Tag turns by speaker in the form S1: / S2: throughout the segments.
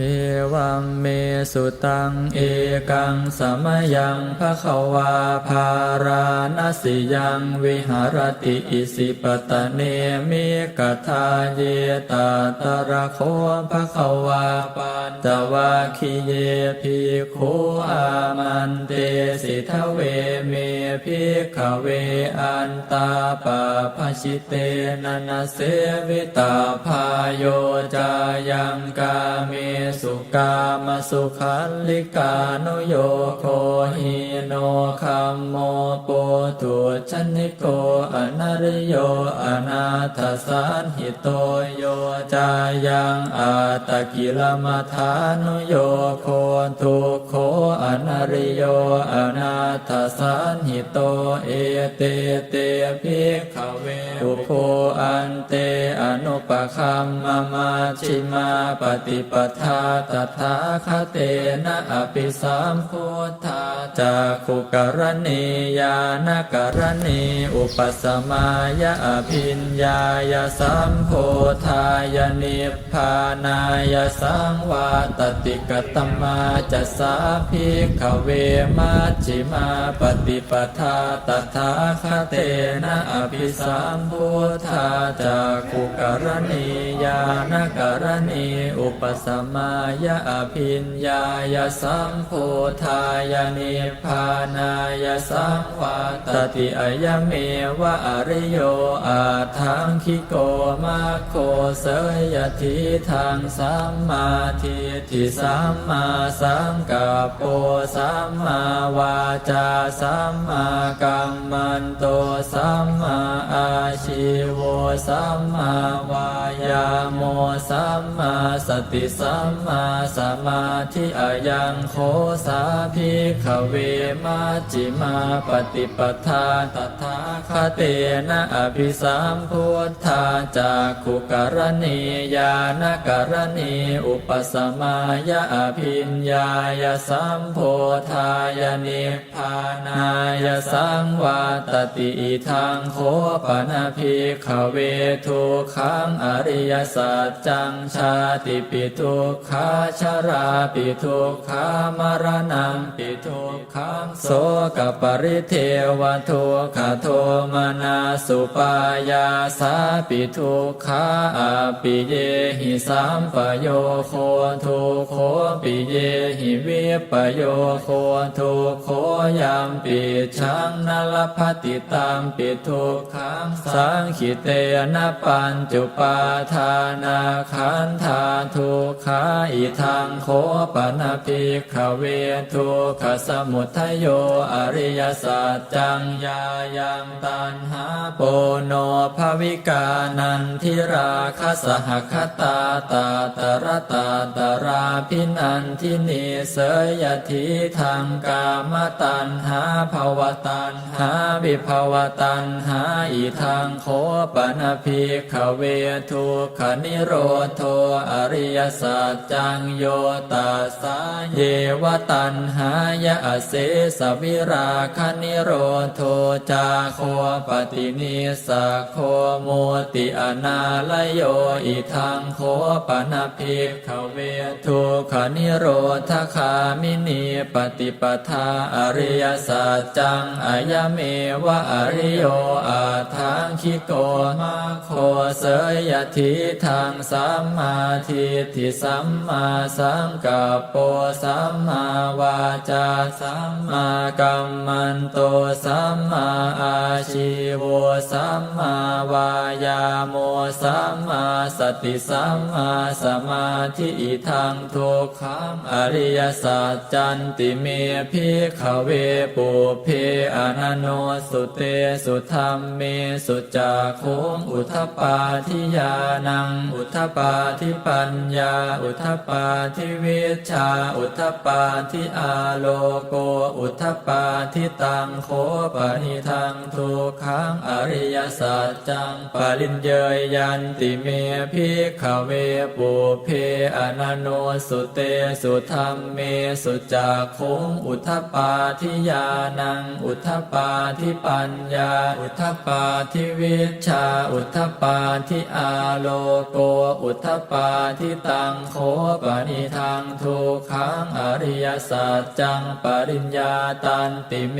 S1: เอวัมเมสุตังเอกังสมยังภะคะวาภาราณสิยังวิหารติอิสิปตะเนมิกทาเยตาตระโคภะคะวาปัญจวาคิเยภิกขุอามันเตสิทเว ภิกขเวอันตาปะภชิเตนันเสวิตาพาโยจายังกาเมสุกามสุขันลิกานุโยโคหิโนคัมโมปุตุชนิโกอนาริโยอนาถสันหิโตโยจายังอาตกิลมัฐานุโยโคทุโคอนาริโยอนาถสันหิโตเอเตเตภิกขเวอุโพอันเตอนุปคัมมามาชิมาปฏิปทาตถาคเตนะอภิสัมพุทธาจากขุกรณียานกรณีอุปสมายะอภิญญายสัมโพธายนิพพานายสังวาตติกตมาจะสาภิกขเวมัชชิมาปฏิปทาตถาคเตนะอภิสัมพุทธาจากขุกรณียานกรณีอุปสมายะอภิญญายสัมโพธายนิพานายสังวาตติอายเมวะอริโยอาทังคิโกมาโคเสยทิทางสัมมาทิฏฐิสัมมาสังกัปโปสัมมาวาจาสัมมากัมมันโตสัมมาอาชิโวสัมมาวา โมสัมมาสติสัมมาสมาธิอายังโคสาภิกขเวมัจจิมาปฏิปทาตถาคเตนะอภิสัมพุทธาจากขุกรณียานกรณีอุปสมายะอภิญญายสัมโพธายนิพพานายสังวาตติทังโคปนาภิกขเวทุขังอริยสัจจังชาติปิทุกขาชาราปิทุกขามรณังปิทุกขังโสกปริเทวทุกขโทมนาสุปายาสาปิทุกขาอปิเยหิสัมปโยโคทุโคปิเยหิวิปโยโคทุโคยามปิชังนลภติตามปิทุกขังสังขิเตนะปัญจุปาทานาขันธาทุขาอิทังโคปนาภิขเวทุขสมุทัยโยอริยสัจจังยายังตันหาโปโนภวิกานันทิราคสหคตาตาตระตาตราพินันทินีเสยทิทางกามตันหาภาวตันหาวิภาวตันหาอิทางโคปนาภิกขเวทุขนิโรธโทอริยสัจจังโยตัสสาเยวตันหายะเสสวิราคนิโรธโทจาโคปฏินิสโคโมติอนาลโยอิทังโคปนาภิกขเวทุขนิโรธคามินีปฏิปทาอริยสัจจังอายเมวะอริโยอาทังคิโกมาโคเสยทิทางสัมมาทิฏฐิสัมมาสังกัปโปสัมมาวาจาสัมมากัมมันโตสัมมาอาชิวสัมมาวายาโมสัมมาสติสัมมาสมาธิอิทังทุกขังอริยสัจจันติเมพิขเวปุเพอนันโนสุเตสุธรรมเมสุจักโคงอุทปาทิยานังอุทปาทิปัญญา อุทปาทิวิชา อุทปาทิอาโลโก อุทปาทิตังโคปนิทังทุกขังอริยสัจจังปริญเยยยันติเมพิขเวปุเพอนันโนสุเตสุธรรมเมสุจักโคงอุทปาทิยานัง อุทธปาทิปัญญา อุทธปาทิวิชา อุทธปาทิอาโลโลโกอุทธปาทิตังโคปนิทังทุกขังอริยสัจจังปริญญาตันติเม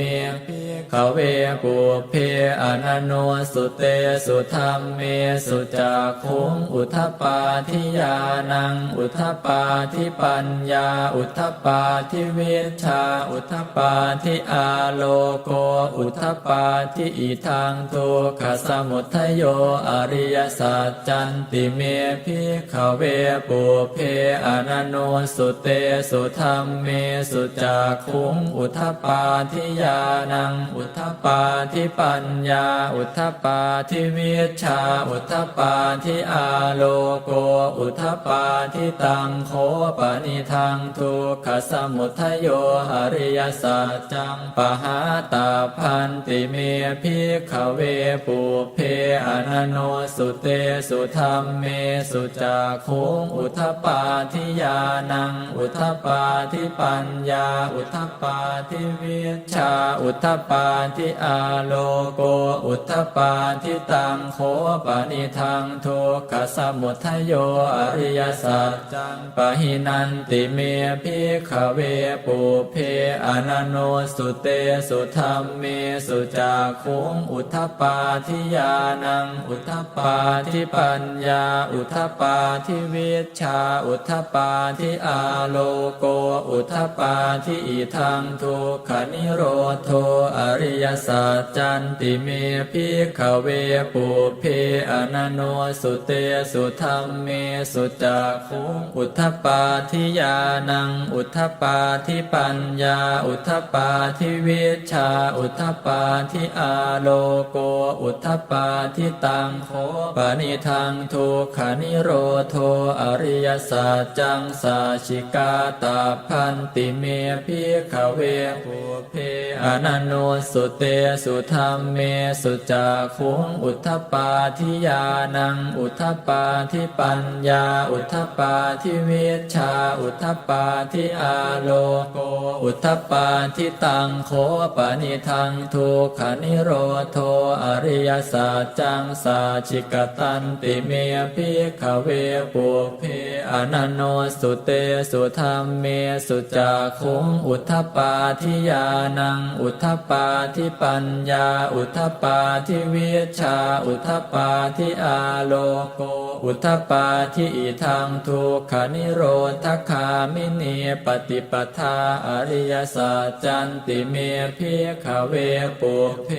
S1: ขเวปุเพอนันโนสุเตสุธรรมเมสุจักขุงอุทธปาทิยานังอุทธปาทิปัญญาอุทธปาทิเวชชาอุทธปาทิอาโลโกอุทธปาทิอิทังทุกขสมุทโยอริยสัจจันติเมพิขเวปุเพอนันโนสุเตสุธรรมเมสุจักขุงอุทธปาทิยานัง อุทธปาทิปัญญา อุทธปาทิวิชชาอุทธปาทิอาโลโก อุทธปาทิตังโคปนิทังทุกขสมุทโยอริยสัจจังปหาตาพันติเมพิขเวปุเพอนันโนสุเตสุธรรมมเมสุจักขุงอุทธปาทิยานัง อุทธปาทิปัญญา อุทธปาทิวิชา อุทธปาทิอาโลโก อุทธปาทิตังโคปนิทังทุกขสมุทโยอริยสัจจังปะหินันติเมพิขเวปุเพอนันโนสุเตสุธรรมเมสุจักขุงอุทธปาทิยานัง อุทธปาทิปัญญาอุทธปาทิวิชชาอุทธปาทิอาโลโกอุทธปาทิอิทังทุกขนิโรธโทอริยสัจจันติเมพิขเวปุเพอนันโนสุเตสุธรรมเมสุจักขุอุทธปาทิยานังอุทธปาทิปัญญาอุทธปาทิวิชชาอุทธปาทิอาโลโกอุทธปาทิตังโคปนิทังทุกขนิโรโทอริยสัจจังสาชิกาตาพันติเมพิขเวปุเพอนันโนสุเตสุธรรมเมสุจักขุงอุทธปาทิยานังอุทธปาทิปัญญา อุทธปาทิเวชชา อุทธปาทิอาโลโก อุทธปาทิตังโคปนิทังทุกขนิโรโทอริยสัจจังสาชิกตันติเมพิขเวปุเพอนันโนสุเตสุธรรมเมสุจักขุงอุทธปาทิยานัง อุทธปาทิปัญญา อุทธปาทิวิชา อุทธปาทิอาโลโก อุทธปาทิอิทังทุกขานิโรธคามินีปฏิปทาอริยสัจจันติเมพิขเวปุเพ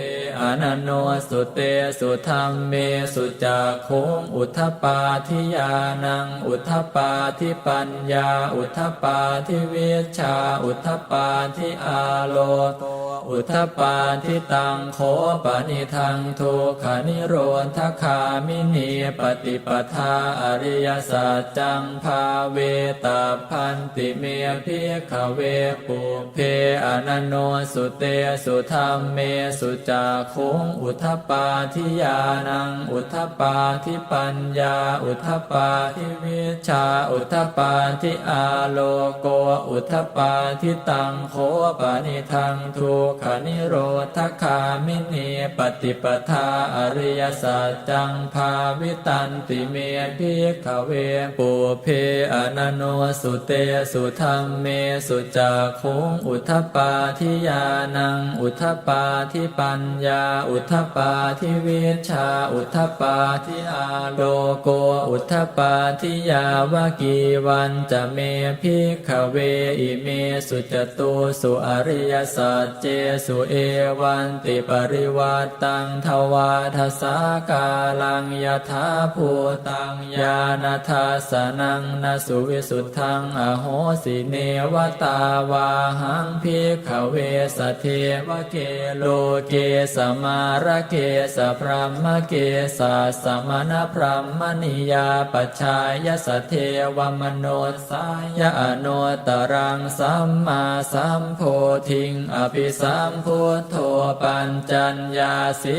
S1: อนันโนสุเตสุธรรมเมสุจักขุงอุุทธปาทิยานัง อุทธปาทิปัญญา อุทธปาทิเวชา อุทธปาทิอาโลโก อุทปาทิตังโคปนิทังทุกขานิโรธคามินีปฏิปทาอริยสัจจังภาเวตาพันติเมพิขเวปุเพอนันโนสุเตสุธรรมเมสุจักขุงอุทปาทิยานังอุทปาทิปัญญา อุทปาทิวิชาอุทปาทิอาโลโกอุทปาทิตังโคปนิทังทุกขานิโรธคามินีปฏิปทาอริยสัจจังภาวิตันติเมพิขเวปุเพอนันโนสุเตสุธรรมเมสุจักขุงอุทปาทิยานัง อุทปาทิปัญญา อุทปาทิวิชา อุทปาทิอาโลโก อุทปาทิยาวากีวันจะเมพิขเวอิเมสุจตุสุอริยสัจเจสุเอวันติปริวัตตังทวาทสากาลังยถาภูตังญาณทัสนังนสุวิสุทธังอโหสิเนวตาวาหังพิขเวสเทวเกโลเกสมารเกสพรหมเกสาสมณพรหมนิยาปัจฉายสเทวมโนสายอโนตรังสัมมาสัมโพธิงอภิสัามพุทโธปัญจัญญาสิ